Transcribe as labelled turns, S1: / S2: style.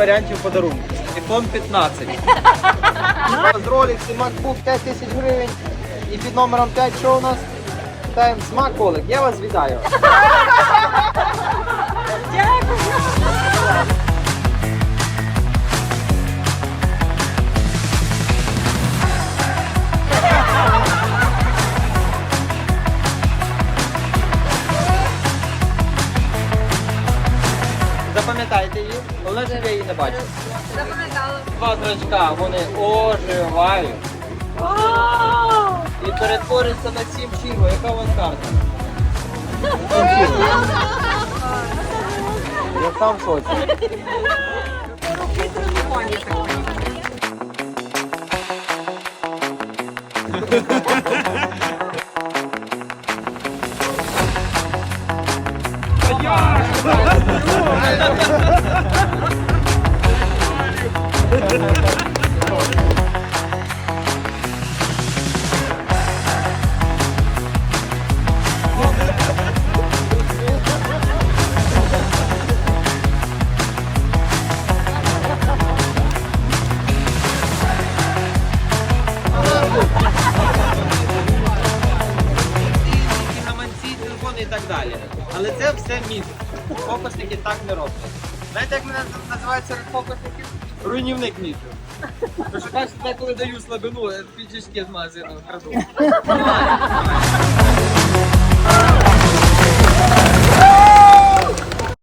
S1: варіантів подарунку. iPhone 15. З Rolex і MacBook 5 тисяч гривень. І під номером 5 що у нас? Питаємо Маколик. Я вас вітаю. Запам'ятайте її, головне, щоб я її не бачив.
S2: Запам'ятала.
S1: Два зрачка, вони оживають і перетворюються на сім чірво. Яка у вас карта? Я сам в шоці.
S2: Руки тренування такої.
S1: Але це все міф. Фокусники так не роблять. Знаєте, як мене називають серед? Руйнівник міфів. Тому що кажуть, деколи даю слабину, піджачки з магазину.